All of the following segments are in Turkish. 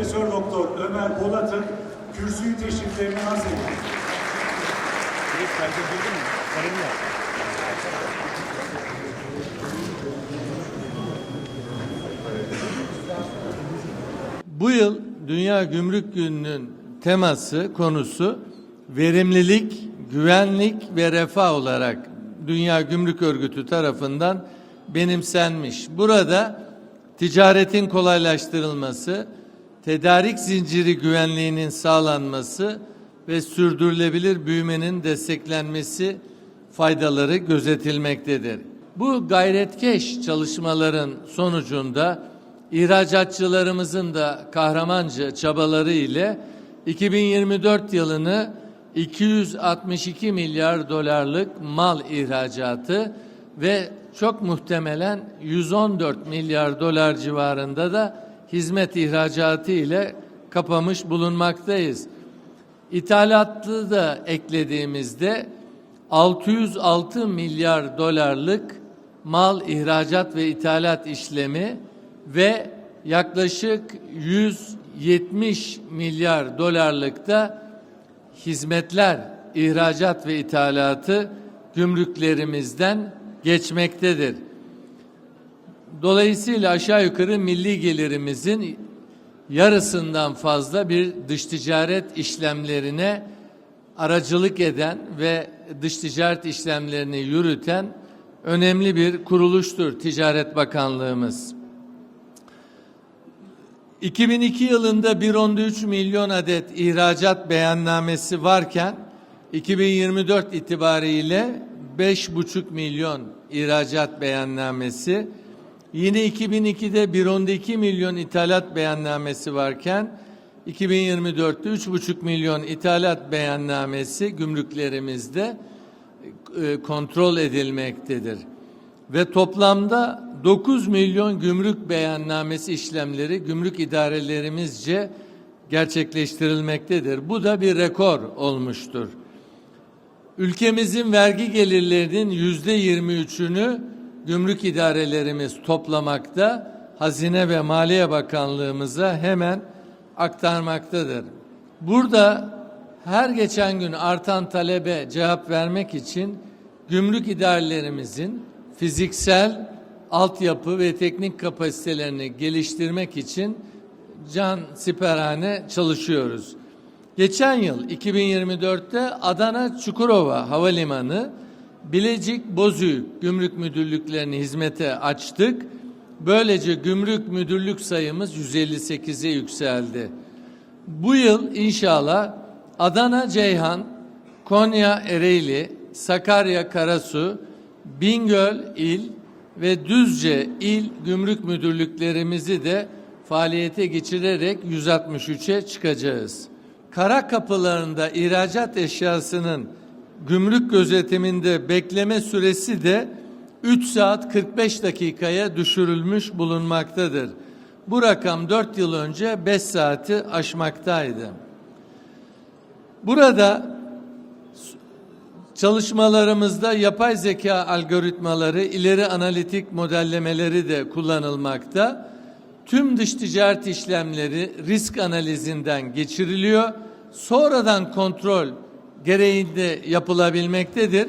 Profesör Doktor Ömer Bolat'ın kürsüyü teşriflerini arz ediyor. Bu yıl Dünya Gümrük Günü'nün teması, konusu verimlilik, güvenlik ve refah olarak Dünya Gümrük Örgütü tarafından benimsenmiş. Burada ticaretin kolaylaştırılması, tedarik zinciri güvenliğinin sağlanması ve sürdürülebilir büyümenin desteklenmesi faydaları gözetilmektedir. Bu gayretkeş çalışmaların sonucunda ihracatçılarımızın da kahramanca çabaları ile 2024 yılını 262 milyar dolarlık mal ihracatı ve çok muhtemelen 114 milyar dolar civarında da hizmet ihracatı ile kapamış bulunmaktayız. İthalatı da eklediğimizde 606 milyar dolarlık mal ihracat ve ithalat işlemi ve yaklaşık 170 milyar dolarlık da hizmetler ihracat ve ithalatı gümrüklerimizden geçmektedir. Dolayısıyla aşağı yukarı milli gelirimizin yarısından fazla bir dış ticaret işlemlerine aracılık eden ve dış ticaret işlemlerini yürüten önemli bir kuruluştur Ticaret Bakanlığımız. 2002 yılında 1.3 milyon adet ihracat beyannamesi varken 2024 itibariyle 5,5 milyon ihracat beyannamesi, yine 2002'de 1.2 milyon ithalat beyannamesi varken 2024'te 3,5 milyon ithalat beyannamesi gümrüklerimizde e, kontrol edilmektedir. Ve toplamda 9 milyon gümrük beyannamesi işlemleri gümrük idarelerimizce gerçekleştirilmektedir. Bu da bir rekor olmuştur. Ülkemizin vergi gelirlerinin yüzde 23'ünü gümrük idarelerimiz toplamakta, Hazine ve Maliye Bakanlığımıza hemen aktarmaktadır. Burada her geçen gün artan talebe cevap vermek için gümrük idarelerimizin fiziksel altyapı ve teknik kapasitelerini geliştirmek için can siperhane çalışıyoruz. Geçen yıl 2024'te Adana Çukurova Havalimanı Bilecik Bozüyük gümrük müdürlüklerini hizmete açtık. Böylece gümrük müdürlük sayımız 158'e yükseldi. Bu yıl inşallah Adana Ceyhan, Konya Ereğli, Sakarya Karasu, Bingöl il ve Düzce il gümrük müdürlüklerimizi de faaliyete geçirerek 163'e çıkacağız. Kara kapılarında ihracat eşyasının gümrük gözetiminde bekleme süresi de 3 saat 45 dakikaya düşürülmüş bulunmaktadır. Bu rakam 4 yıl önce 5 saati aşmaktaydı. Burada çalışmalarımızda yapay zeka algoritmaları, ileri analitik modellemeleri de kullanılmakta. Tüm dış ticaret işlemleri risk analizinden geçiriliyor. Sonradan kontrol gereğinde yapılabilmektedir.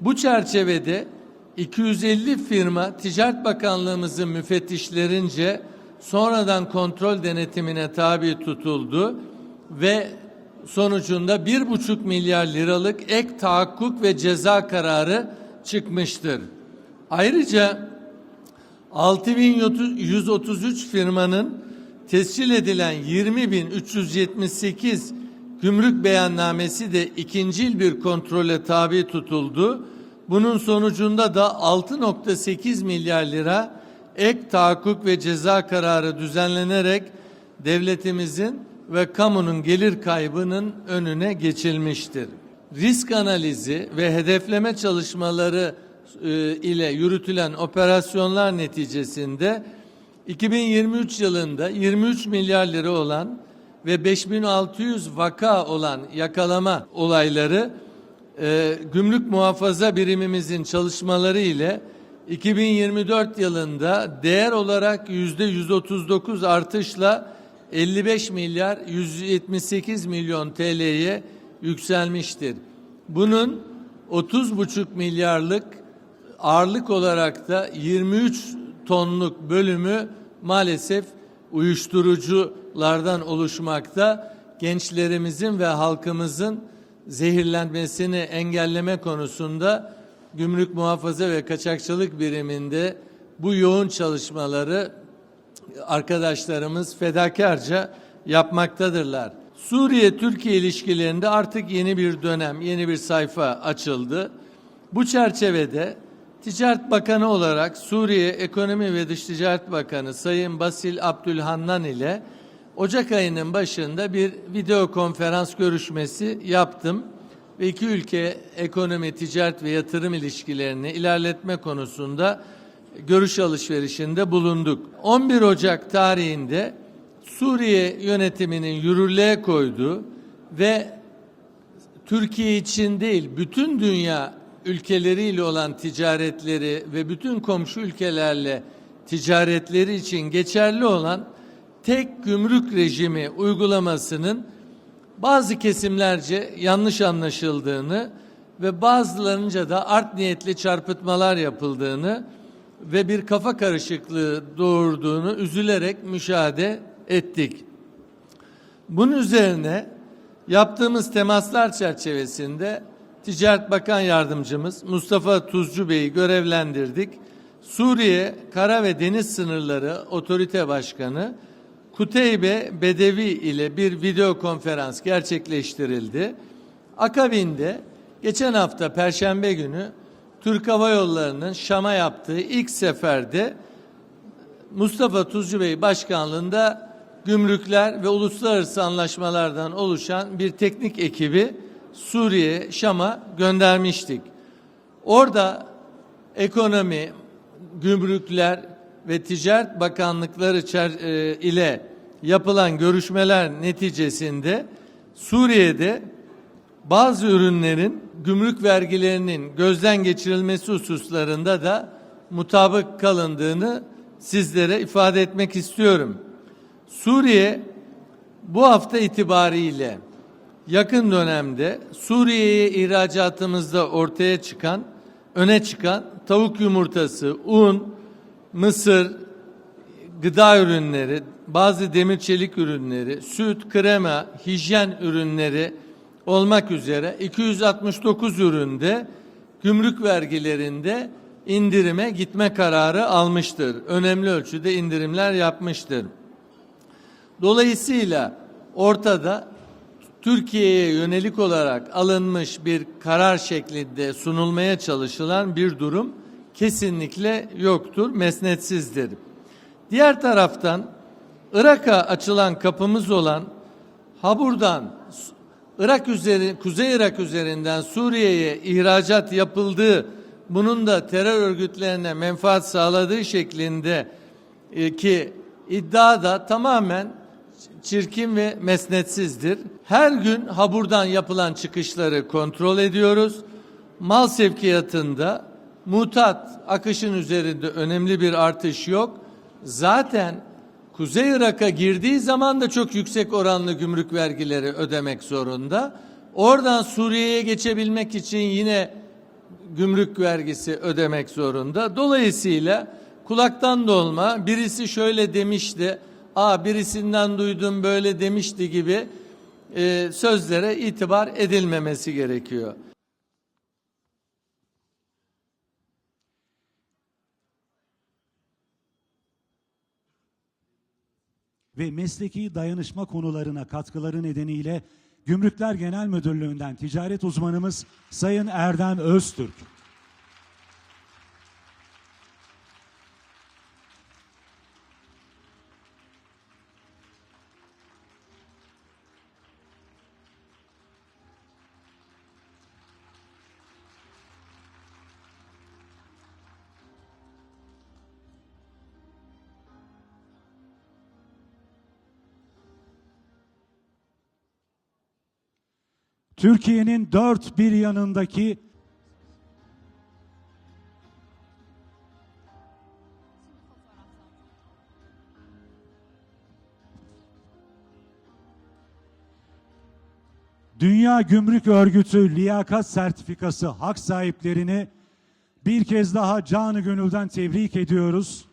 Bu çerçevede 250 firma Ticaret Bakanlığımızın müfettişlerince sonradan kontrol denetimine tabi tutuldu ve sonucunda bir buçuk milyar liralık ek tahakkuk ve ceza kararı çıkmıştır. Ayrıca 6133 firmanın tescil edilen 20.378 gümrük beyannamesi de ikincil bir kontrole tabi tutuldu. Bunun sonucunda da 6.8 milyar lira ek tahakkuk ve ceza kararı düzenlenerek devletimizin ve kamunun gelir kaybının önüne geçilmiştir. Risk analizi ve hedefleme çalışmaları e, ile yürütülen operasyonlar neticesinde 2023 yılında 23 milyar lira olan ve 5600 vaka olan yakalama olayları e, gümrük muhafaza birimimizin çalışmaları ile 2024 yılında değer olarak yüzde 139 artışla 55 milyar 178 milyon TL'ye yükselmiştir. Bunun 30,5 milyarlık ağırlık olarak da 23 tonluk bölümü maalesef uyuşturuculardan oluşmakta. Gençlerimizin ve halkımızın zehirlenmesini engelleme konusunda Gümrük Muhafaza ve Kaçakçılık Biriminde bu yoğun çalışmaları arkadaşlarımız fedakarca yapmaktadırlar. Suriye-Türkiye ilişkilerinde artık yeni bir dönem, yeni bir sayfa açıldı. Bu çerçevede Ticaret Bakanı olarak Suriye Ekonomi ve Dış Ticaret Bakanı Sayın Basil Abdülhannan ile Ocak ayının başında bir video konferans görüşmesi yaptım ve iki ülke ekonomi, ticaret ve yatırım ilişkilerini ilerletme konusunda görüş alışverişinde bulunduk. 11 Ocak tarihinde Suriye yönetiminin yürürlüğe koyduğu ve Türkiye için değil bütün dünya ülkeleriyle olan ticaretleri ve bütün komşu ülkelerle ticaretleri için geçerli olan tek gümrük rejimi uygulamasının bazı kesimlerce yanlış anlaşıldığını ve bazılarınca da art niyetli çarpıtmalar yapıldığını ve bir kafa karışıklığı doğurduğunu üzülerek müşahede ettik. Bunun üzerine yaptığımız temaslar çerçevesinde Ticaret Bakan Yardımcımız Mustafa Tuzcu Bey'i görevlendirdik. Suriye Kara ve Deniz Sınırları Otorite Başkanı Kuteybe Bedevi ile bir video konferans gerçekleştirildi. Akabinde geçen hafta Perşembe günü Türk Hava Yolları'nın Şam'a yaptığı ilk seferde Mustafa Tuzcu Bey başkanlığında gümrükler ve uluslararası anlaşmalardan oluşan bir teknik ekibi Suriye, Şam'a göndermiştik. Orada ekonomi, gümrükler ve ticaret bakanlıkları e, ile yapılan görüşmeler neticesinde Suriye'de bazı ürünlerin gümrük vergilerinin gözden geçirilmesi hususlarında da mutabık kalındığını sizlere ifade etmek istiyorum. Suriye bu hafta itibariyle yakın dönemde Suriye'ye ihracatımızda ortaya çıkan, öne çıkan tavuk yumurtası, un, mısır, gıda ürünleri, bazı demir çelik ürünleri, süt, krema, hijyen ürünleri olmak üzere 269 üründe gümrük vergilerinde indirime gitme kararı almıştır. Önemli ölçüde indirimler yapmıştır. Dolayısıyla ortada Türkiye'ye yönelik olarak alınmış bir karar şeklinde sunulmaya çalışılan bir durum kesinlikle yoktur, mesnetsizdir. Diğer taraftan Irak'a açılan kapımız olan Habur'dan Irak üzeri, Kuzey Irak üzerinden Suriye'ye ihracat yapıldığı, bunun da terör örgütlerine menfaat sağladığı şeklinde e, ki iddia da tamamen çirkin ve mesnetsizdir. Her gün Habur'dan yapılan çıkışları kontrol ediyoruz. Mal sevkiyatında mutat akışın üzerinde önemli bir artış yok. Zaten Kuzey Irak'a girdiği zaman da çok yüksek oranlı gümrük vergileri ödemek zorunda. Oradan Suriye'ye geçebilmek için yine gümrük vergisi ödemek zorunda. Dolayısıyla kulaktan dolma birisi şöyle demişti, aa birisinden duydum böyle demişti gibi e, sözlere itibar edilmemesi gerekiyor. ve mesleki dayanışma konularına katkıları nedeniyle Gümrükler Genel Müdürlüğü'nden ticaret uzmanımız Sayın Erdem Öztürk. Türkiye'nin dört bir yanındaki Dünya Gümrük Örgütü liyakat sertifikası hak sahiplerini bir kez daha canı gönülden tebrik ediyoruz.